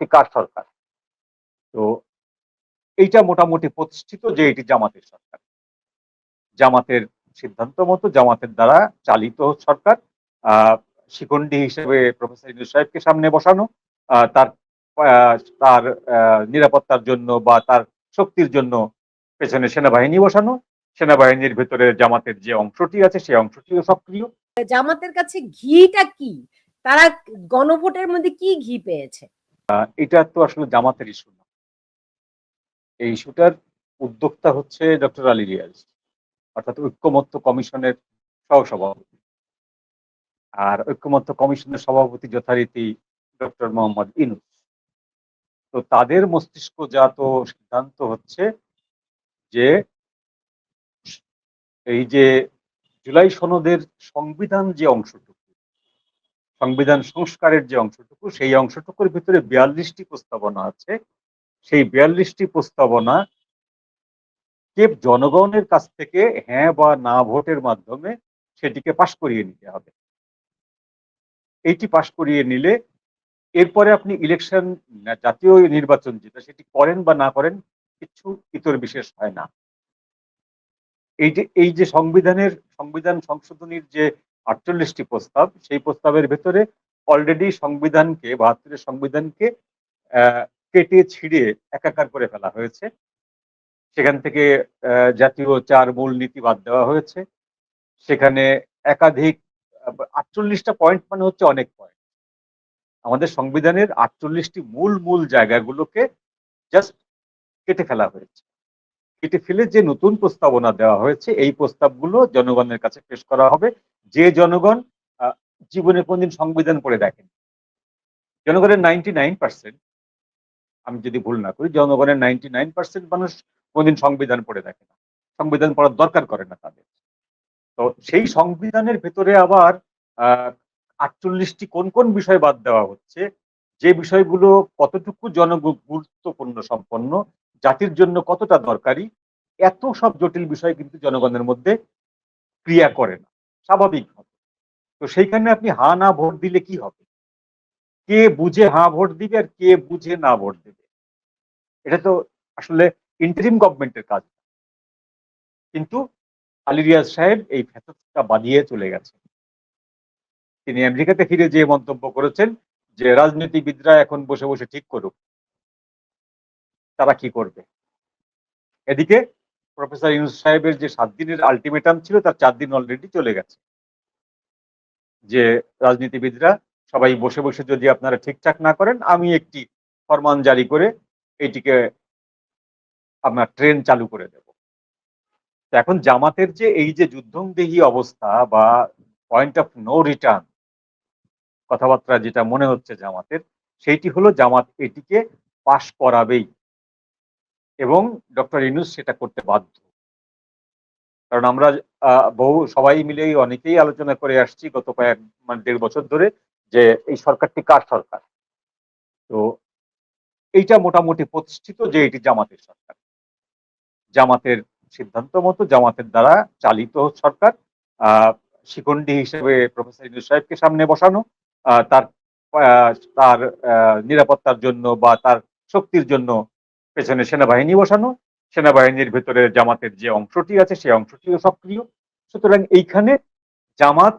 সরকারটি কার সরকার? তো এইটা মোটামুটি প্রতিষ্ঠিত যে এটি জামাতের সরকার। জামাতের সিদ্ধান্ত মতো জামাতের দ্বারা চালিত সরকার শিখণ্ডী হিসেবে প্রফেসর ইউনুস সাহেবকে সামনে বসানো তার তার নিরাপত্তার জন্য বা তার শক্তির জন্য পেছনে সেনাবাহিনী বসানো, সেনাবাহিনীর ভেতরে জামাতের যে অংশটি আছে সেই অংশটিও সক্রিয়। জামাতের কাছে ঘিটা কি? তারা গণভোটের মধ্যে কি ঘি পেয়েছে? এটা তো আসলে জামাতের ইস্যু না। এই ইস্যুটার উদ্যোক্তা হচ্ছে ডক্টর আলী রিয়াজ, অর্থাৎ ঐক্যমত্য কমিশনের সহসভাপতি। আর ঐক্যমত্য কমিশনের সভাপতি যথারীতি ডক্টর মোহাম্মদ ইনুস। তো তাদের মস্তিষ্কজাত সিদ্ধান্ত হচ্ছে যে, এই যে জুলাই সনদের সংবিধান যে অংশটুকু সংবিধান সংস্কারের যে অংশটুকু, সেই অংশটুকুর ভিতরে বিয়াল্লিশটি প্রস্তাবনা আছে। সেই বিয়াল্লিশটি প্রস্তাবনা কে জনগণের কাছ থেকে হ্যাঁ বা না ভোটের মাধ্যমে সেটিকে পাশ করিয়ে নিতে হবে। এইটি পাশ করিয়ে নিলে এরপরে আপনি ইলেকশন, জাতীয় নির্বাচন যেটা সেটি করেন বা না করেন কিছু ইতর বিশেষ হয় না। এই যে এই যে সংবিধানের, সংবিধান সংশোধনীর যে আটচল্লিশটি প্রস্তাব। সেই প্রস্তাবের ভেতরে অলরেডি সংবিধানকে, বাহাত্তরের সংবিধানকে কেটে ছিঁড়ে একাকার করে ফেলা হয়েছে। সেখান থেকে জাতীয় চার মূল নীতি বাদ দেওয়া হয়েছে। সেখানে একাধিক, আটচল্লিশটা পয়েন্ট মানে হচ্ছে অনেক পয়েন্ট আমাদের সংবিধানের আটচল্লিশটি মূল মূল জায়গাগুলোকে জাস্ট কেটে ফেলা হয়েছে। কেটে ফেলে যে নতুন প্রস্তাবনা দেওয়া হয়েছে, এই প্রস্তাবগুলো জনগণের কাছে পেশ করা হবে। যে জনগণ জীবনে কোনদিন সংবিধান পড়ে দেখেন। জনগণের নাইনটি নাইন পার্সেন্ট আমি যদি ভুল না করি, জনগণের নাইনটি নাইন পার্সেন্ট মানুষ কোনদিন সংবিধান পড়ে দেখে না। সংবিধান পড়ার দরকার করে না তাদের। তো সেই সংবিধানের ভেতরে আবার আটচল্লিশটি কোন কোন বিষয় বাদ দেওয়া হচ্ছে, যে বিষয়গুলো কতটুকু জন গুরুত্বপূর্ণ সম্পন্ন, জাতির জন্য কতটা দরকারি, এত সব জটিল বিষয় কিন্তু জনগণের মধ্যে ক্রিয়া করে না। স্বাভাবিকভাবে তো সেইখানে আপনি হা না ভোট দিলে কি হবে? কে বুঝে হা ভোট দিবে আর কে বুঝে না ভোট দেবে? এটা তো আসলে ইন্টারিম গভর্নমেন্টের কাজ। কিন্তু আলী রিয়াজ সাহেব এই ফ্যাসটা বাদিয়ে চলে গেছে তিনি আমেরিকাতে ফিরে যে মন্তব্য করেছেন যে রাজনীতিবিদরা এখন বসে বসে ঠিক করুক। তারা কি করবে? এদিকে প্রফেসর ইউনুস সাহেবের যে সাত দিনের আলটিমেটাম ছিল, তার চার দিন অলরেডি চলে গেছে। যে রাজনীতিবিদরা সবাই বসে বসে যদি আপনারা ঠিকঠাক না করেন, আমি একটি ফরমান জারি করে এইটিকে আপনার ট্রেন চালু করে দেব। এখন জামাতের যে এই যে যুদ্ধংদেহী অবস্থা বা পয়েন্ট অফ নো রিটার্ন কথাবার্তা যেটা মনে হচ্ছে জামাতের, সেইটি হলো জামাত এটিকে পাশ করাবেই। এবং ডক্টর ইনুস সেটা করতে বাধ্য। কারণ আমরা বহু, সবাই মিলেই অনেকেই আলোচনা করে আসছি গত কয়েক মানে দেড় বছর ধরে যে এই সরকারটি কার সরকার? তো এইটা মোটামুটি প্রতিষ্ঠিত যে এটি জামাতের সরকার। জামাতের সিদ্ধান্ত মতো জামাতের দ্বারা চালিত সরকার শিখণ্ডী হিসেবে প্রফেসর ইনুস সাহেবকে সামনে বসানো তার তার নিরাপত্তার জন্য বা তার শক্তির জন্য পেছনে সেনাবাহিনী বসানো, সেনাবাহিনীর ভেতরে জামাতের যে অংশটি আছে সেই অংশটিও সক্রিয়। সুতরাং এইখানে জামাত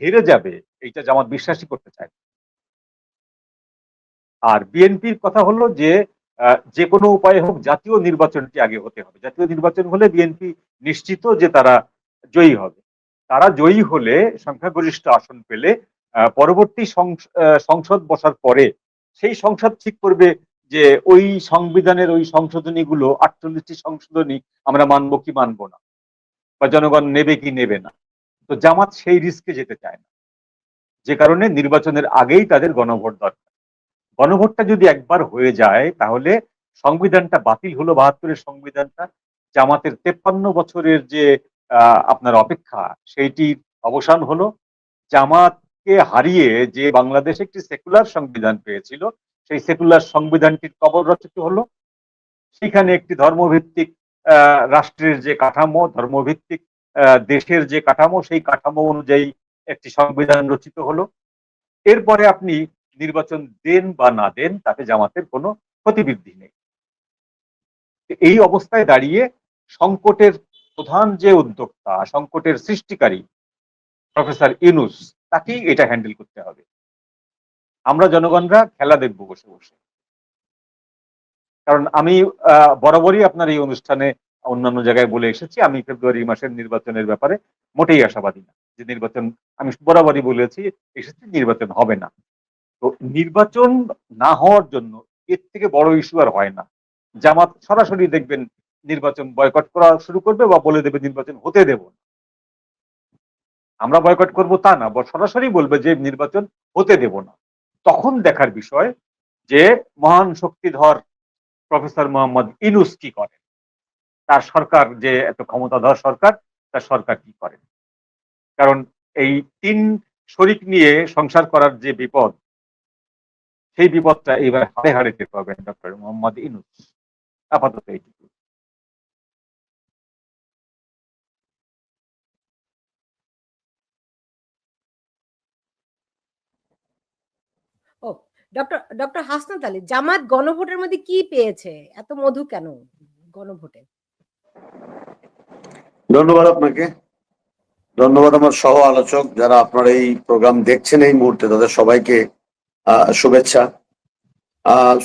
হেরে যাবে, এইটা জামাত বিশ্বাসই করতে চায়। আর বিএনপির কথা হলো যে যে কোনো উপায়ে হোক জাতীয় নির্বাচনটি আগে হতে হবে। জাতীয় নির্বাচন হলে বিএনপি নিশ্চিত যে তারা জয়ী হবে। তারা জয়ী হলে সংখ্যাগরিষ্ঠ আসন পেলে পরবর্তী সংসদ বসার পরে সেই সংসদ ঠিক করবে যে ওই সংবিধানের ওই সংশোধনীগুলো আটচল্লিশটি সংশোধনী আমরা মানবো কি মানবো না? বা জনগণ নেবে কি নেবে না? তো জামাত সেই রিস্কে যেতে চায় না। যে কারণে নির্বাচনের আগেই তাদের গণভোট দরকার। গণভোটটা যদি একবার হয়ে যায়, তাহলে সংবিধানটা বাতিল হলো, বাহাত্তরের সংবিধানটা। জামাতের তেপ্পান্ন বছরের যে আপনার অপেক্ষা, সেইটির অবসান হলো। জামাতকে হারিয়ে যে বাংলাদেশ একটি সেকুলার সংবিধান পেয়েছিল সেই সেকুলার সংবিধানটির কবর রচিত হলো? সেখানে একটি ধর্মভিত্তিক রাষ্ট্রের যে কাঠামো, ধর্মভিত্তিক দেশের যে কাঠামো, সেই কাঠামো অনুযায়ী একটি সংবিধান রচিত হলো। এরপরে আপনি নির্বাচন দেন বা না দেন, তাতে জামাতের কোনো ক্ষতিবৃদ্ধি নেই। এই অবস্থায় দাঁড়িয়ে সংকটের প্রধান যে উদ্যোক্তা, সংকটের সৃষ্টিকারী প্রফেসর ইউনুস, তাকেই এটা হ্যান্ডেল করতে হবে। আমরা জনগণরা খেলা দেখব বসে বসে। কারণ আমি বরাবরই আপনার এই অনুষ্ঠানে অন্যান্য জায়গায় বলে এসেছি, আমি ফেব্রুয়ারি মাসের নির্বাচনের ব্যাপারে মোটেই আশাবাদী না। যে নির্বাচন, আমি বরাবরই বলেছি, এসেছি, নির্বাচন হবে না। তো নির্বাচন না হওয়ার জন্য এর থেকে বড় ইস্যু আর হয় না। জামাত সরাসরি দেখবেন নির্বাচন বয়কট করা শুরু করবে বা বলে দেবে নির্বাচন হতে দেব আমরা বয়কট করব তা না সরাসরি বলবে যে নির্বাচন হতে দেব না। তখন দেখার বিষয় যে মহান শক্তিধর প্রফেসর মোহাম্মদ ইনুস কি করেন? তার সরকার যে এত ক্ষমতাধর সরকার, তার সরকার কি করে? কারণ এই তিন শরিক নিয়ে সংসার করার যে বিপদ, সেই বিপদটা এইবার হাড়ে হাড়ে টের পাবেন ডক্টর মোহাম্মদ ইনুস। আপাতত এইটুকু। ও ডক্টর ডক্টর হাসনাত আলী, জামাত গণভোটের মধ্যে কি পেয়েছে? এত মধু কেন গণভোটে? ধন্যবাদ আপনাকে। ধন্যবাদ আমার সহ আলোচক যারা আপনার এই প্রোগ্রাম দেখছেন এই মুহূর্তে, তাদের সবাইকে শুভেচ্ছা।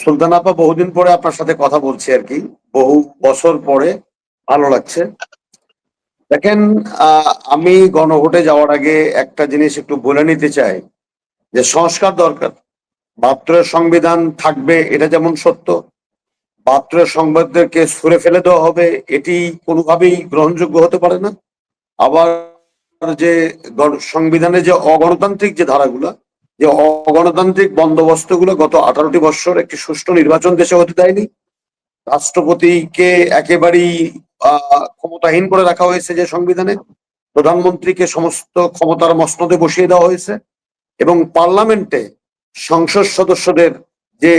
সুলতান আপা বহুদিন পরে আপনার সাথে কথা বলছি আর কি। বহু বছর পরে ভালো লাগছে। দেখেন আমি গণভোটে যাওয়ার আগে একটা জিনিস একটু বলে নিতে চাই, যে সংস্কার দরকার। বাহাত্তরের সংবিধান থাকবে, এটা যেমন সত্য। বাহাত্তরের সংবাদদেরকে সরে ফেলে দেওয়া হবে, এটি কোনোভাবেই গ্রহণযোগ্য হতে পারে না। আবার যে সংবিধানে যে অগণতান্ত্রিক যে ধারাগুলা, যে অগণতান্ত্রিক বন্দোবস্তগুলো গত আঠারোটি বছর একটি সুষ্ঠু নির্বাচন দেশে হতে দেয়নি, রাষ্ট্রপতিকে একেবারেই ক্ষমতাহীন করে রাখা হয়েছে যে সংবিধানে, প্রধানমন্ত্রীকে সমস্ত ক্ষমতার মসনদে বসিয়ে দেওয়া হয়েছে, এবং পার্লামেন্টে সংসদ সদস্যদের যে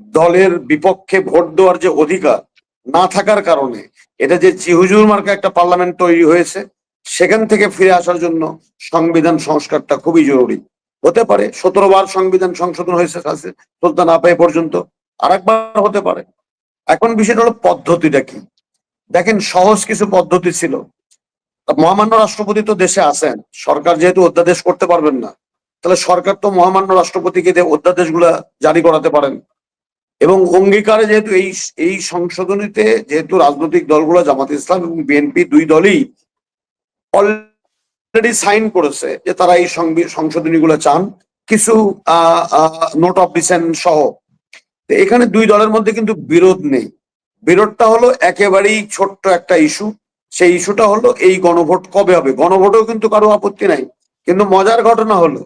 দলের বিপক্ষে ভোট দেওয়ার যে অধিকার না থাকার কারণে এটা যে চিহুজুর মার্কা একটা পার্লামেন্ট তৈরি হয়েছে, সেখান থেকে ফিরে আসার জন্য সংবিধান সংস্কারটা খুবই জরুরি। হতে পারে সতেরো বার সংবিধান সংশোধন হয়েছে সুলতান এ পর্যন্ত। আরেকবার হতে পারে। এখন বিষয়টা হলো পদ্ধতিটা কি? দেখেন, সহজ কিছু পদ্ধতি ছিল। মহামান্য রাষ্ট্রপতি তো দেশে আছেন। সরকার যেহেতু অধ্যাদেশ করতে পারবেন না তাহলে সরকার তো মহামান্য রাষ্ট্রপতিকে অধ্যাদেশগুলা জারি করাতে পারেন। এবং অঙ্গীকারে যেহেতু এই এই সংশোধনীতে যেহেতু রাজনৈতিক দলগুলো, জামাত ইসলাম এবং বিএনপি দুই দলই অলরেডি সাইন করেছে যে তারা এই সংশোধনীগুলো চান, কিছু নোট অফ ডিসেন্ট সহ। এখানে দুই দলের মধ্যে কিন্তু বিরোধ নেই। বিরোধটা হলো একেবারেই ছোট্ট একটা ইস্যু সেই ইস্যুটা হলো এই গণভোট কবে হবে? গণভোটেও কিন্তু কারও আপত্তি নাই। কিন্তু মজার ঘটনা হলো,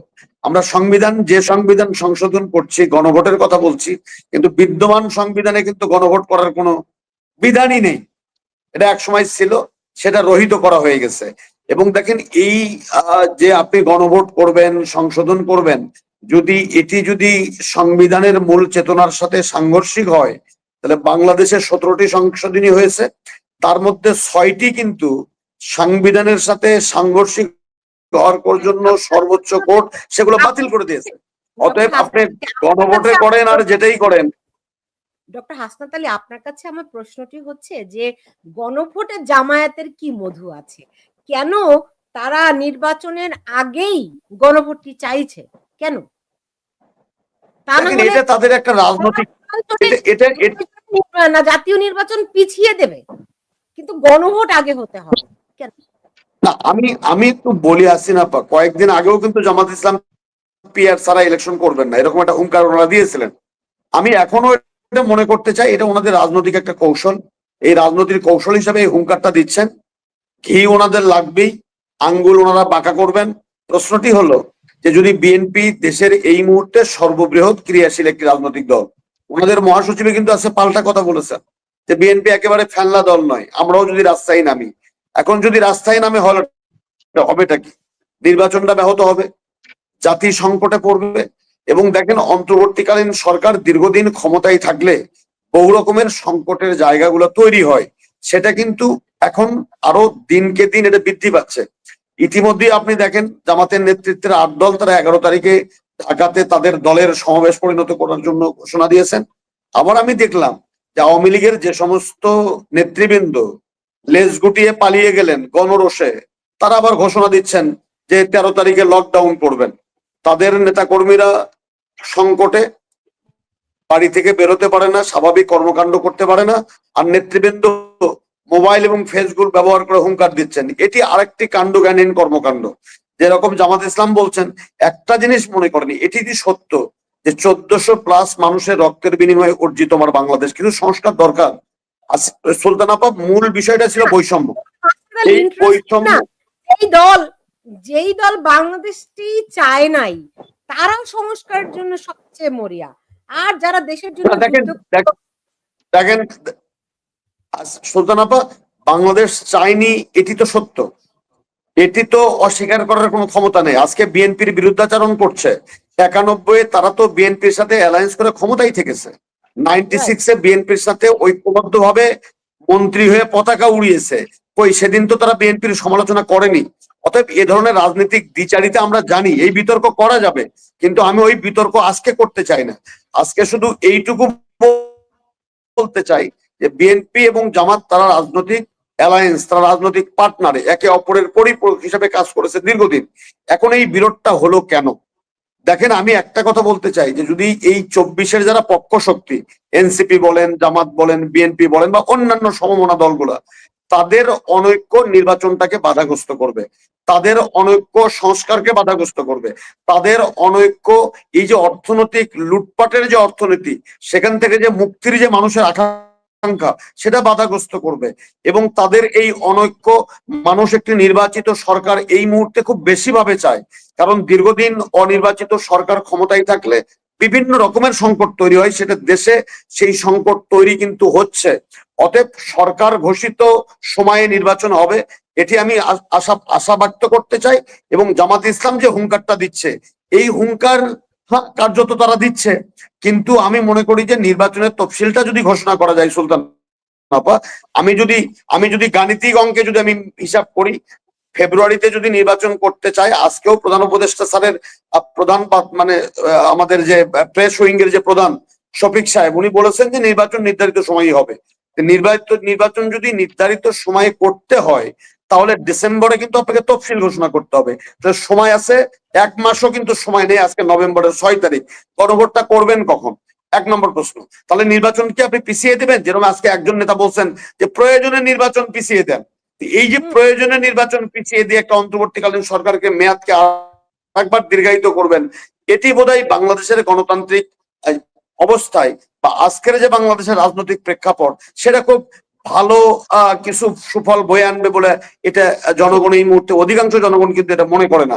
আমরা সংবিধান, যে সংবিধান সংশোধন করছি, গণভোটের কথা বলছি, কিন্তু বিদ্যমান সংবিধানে কিন্তু গণভোট করার কোনো বিধানই নেই। এটা এক সময় ছিল, সেটা রহিত করা হয়ে গেছে। এবং দেখেন, এই যে আপনি গণভোট করবেন, সংশোধন করবেন, যদি এটি যদি সংবিধানের মূল চেতনার সাথে সাংঘর্ষিক হয়, তাহলে বাংলাদেশের সতেরোটি সংশোধনী হয়েছে, তার মধ্যে ছয়টি কিন্তু সংবিধানের সাথে সাংঘর্ষিক হওয়ার জন্য সর্বোচ্চ কোর্ট সেগুলো বাতিল করে দিয়েছে। অতএব আপনি গণভোটে করেন আর যেটাই করেন। ডক্টর হাসনাত আলী আপনার কাছে আমার প্রশ্নটি হচ্ছে যে গণভোটে জামায়াতের কি মধু আছে? কেন তারা নির্বাচনের আগেই গণভোটটি চাইছে? কেন? এটা তাদের একটা রাজনৈতিক এটা না জাতীয় নির্বাচন পিছিয়ে দেবে। কিন্তু গণভোট আগে হতে হবে। না, আমি আমি একটু বলি আসি না কয়েকদিন আগেও কিন্তু জামাত ইসলাম পিআর ছাড়া ইলেকশন করবেন না, এরকম একটা হুঙ্কার ওনারা দিয়েছিলেন। আমি এখনও এটা মনে করতে চাই, এটা ওনাদের রাজনৈতিক একটা কৌশল। এই রাজনৈতিক কৌশল হিসাবে এই হুঙ্কারটা দিচ্ছেন। ঘি ওনাদের লাগবেই, আঙ্গুল ওনারা বাঁকা করবেন। প্রশ্নটি হলো যে যদি বিএনপি দেশের এই মুহূর্তে সর্ববৃহৎ ক্রিয়াশীল একটি রাজনৈতিক দল, ওনাদের মহাসচিবে কিন্তু আছে পাল্টা কথা বলেছেন, যে বিএনপি একেবারে ফেলনা দল নয়, আমরাও যদি রাস্তায় নামি এখন যদি রাস্তায় নামে হল হবেটা কি? নির্বাচনটা ব্যাহত হবে, জাতি সংকটে পড়বে, এবং দেখেন অন্তর্বর্তীকালীন সরকার দীর্ঘদিন ক্ষমতায় থাকলে বহু রকমের সংকটের জায়গাগুলো তৈরি হয়। সেটা কিন্তু এখন আরও দিনকে দিন এটা বৃদ্ধি পাচ্ছে। ইতিমধ্যে আপনি দেখেন জামাতের নেতৃত্বের আট দল তারা এগারো তারিখে ঢাকাতে তাদের দলের সমাবেশ পরিণত করার জন্য ঘোষণা দিয়েছেন। আবার আমি দেখলাম যে আওয়ামী লীগের যে সমস্ত নেতৃবৃন্দ লেজ গুটিয়ে পালিয়ে গেলেন গণরোষে। তারা আবার ঘোষণা দিচ্ছেন যে তেরো তারিখে লকডাউন করবেন। তাদের নেতাকর্মীরা সংকটে বাড়ি থেকে বেরোতে পারে না, স্বাভাবিক কর্মকাণ্ড করতে পারে না, আর নেতৃবৃন্দ মোবাইল এবং ফেসবুক ব্যবহার করে হুঙ্কার দিচ্ছেন। এটি আরেকটি কাণ্ডজ্ঞানহীন কর্মকাণ্ড। যেরকম জামাত ইসলাম বলছেন, একটা জিনিস মনে করেনি, এটি কি সত্য? যে চোদ্দশো প্লাস মানুষের রক্তের বিনিময়ে অর্জিত আমার বাংলাদেশ। কিন্তু সংস্কার দরকার। সুলতান আপা মূল বিষয়টা ছিল বৈষম্য। এই বৈষম্য এই দল যেই দল বাংলাদেশটি চায় নাই তারাও সংস্কারের জন্য সবচেয়ে মরিয়া। আর যারা দেশের জন্য দেখেন দেখেন সুলতান আপা বাংলাদেশ চায়নি এটি তো সত্য। এটি তো অস্বীকার করার কোনো ক্ষমতা নেই। আজকে বিএনপির বিরুদ্ধাচরণ করছে। একানব্বই তারা তো বিএনপির সাথে অ্যালায়েন্স করে ক্ষমতাই থেকেছে। বিএনপির সাথে ঐক্যবদ্ধ ভাবে মন্ত্রী হয়ে পতাকা উড়িয়েছে। কই, সেদিন তো তারা বিএনপির সমালোচনা করেনি। অতএব এ ধরনের রাজনৈতিক দ্বিচারিতা আমরা জানি, এই বিতর্ক করা যাবে, কিন্তু আমি ওই বিতর্ক আজকে করতে চাই না। আজকে শুধু এইটুকু বলতে চাই যে বিএনপি এবং জামাত তারা রাজনৈতিক অ্যালায়েন্স, তারা রাজনৈতিক পার্টনারে, একে অপরের পরিপূরক হিসেবে কাজ করেছে দীর্ঘদিন। এখন এই বিরোধটা হলো কেন? দেখেন, আমি একটা কথা বলতে চাই যে যদি এই চব্বিশের যারা পক্ষ শক্তি, এনসিপি বলেন, জামাত বলেন, বিএনপি বলেন বা অন্যান্য সমমনা দলগুলা, তাদের অনৈক্য নির্বাচনটাকে বাধাগ্রস্ত করবে। তাদের অনৈক্য সংস্কারকে বাধাগ্রস্ত করবে। তাদের অনৈক্য এই যে অর্থনৈতিক লুটপাটের যে অর্থনীতি, সেখান থেকে যে মুক্তির যে মানুষের আকাঙ্ক্ষা সেটা বাধাগ্রস্ত করবে। এবং তাদের এই অনৈক্য মানুষ একটি নির্বাচিত সরকার এই মুহূর্তে খুব বেশি ভাবে চায়। কারণ দীর্ঘদিন অনির্বাচিত সরকার ক্ষমতায় থাকলে বিভিন্ন রকমের সংকট তৈরি হয়, সেটা দেশে সেই সংকট তৈরি কিন্তু হচ্ছে। অতএব সরকার ঘোষিত সময়ে নির্বাচন হবে, এটি আমি আশা আশা ব্যক্ত করতে চাই। এবং জামাত ইসলাম যে হুঙ্কারটা দিচ্ছে, এই হুঙ্কার কার্যত তারা দিচ্ছে। কিন্তু আমি মনে করি যে নির্বাচনের তফসিলটা যদি ঘোষণা করা যায় সুলতান আমি যদি আমি যদি গাণিতিক অঙ্কে যদি আমি হিসাব করি, ফেব্রুয়ারিতে যদি নির্বাচন করতে চায় আজকেও প্রধান উপদেষ্টা স্যারের প্রধান মানে আমাদের যে প্রেস উইং এর যে প্রধান শফিক সাহেব, উনি বলেছেন যে নির্বাচন নির্ধারিত সময়ই হবে। নির্বাচিত, নির্বাচন যদি নির্ধারিত সময়ে করতে হয় তাহলে ডিসেম্বরে কিন্তু আপনাকে তফসিল ঘোষণা করতে হবে। সময় আছে এক মাসও কিন্তু সময় নেই আজকে নভেম্বরের ছয় তারিখ। গণভোটটা করবেন কখন? এক নম্বর প্রশ্ন। তাহলে নির্বাচন কি আপনি পিছিয়ে দেবেন? যেরকম আজকে একজন নেতা বলছেন যে প্রয়োজনে নির্বাচন পিছিয়ে দেন। এই যে প্রয়োজনে নির্বাচন পিছিয়ে দিয়ে একটা অন্তর্বর্তীকালীন সরকারকে মেয়াদকে একবার দীর্ঘায়িত করবেন এটি বোধহয় বাংলাদেশের গণতান্ত্রিক অবস্থায় বা আজকের যে বাংলাদেশের রাজনৈতিক প্রেক্ষাপট সেটা খুব ভালো কিছু সুফল বয়ে আনবে বলে এটা জনগণ এই মুহূর্তে, অধিকাংশ জনগণ কিন্তু এটা মনে করে না।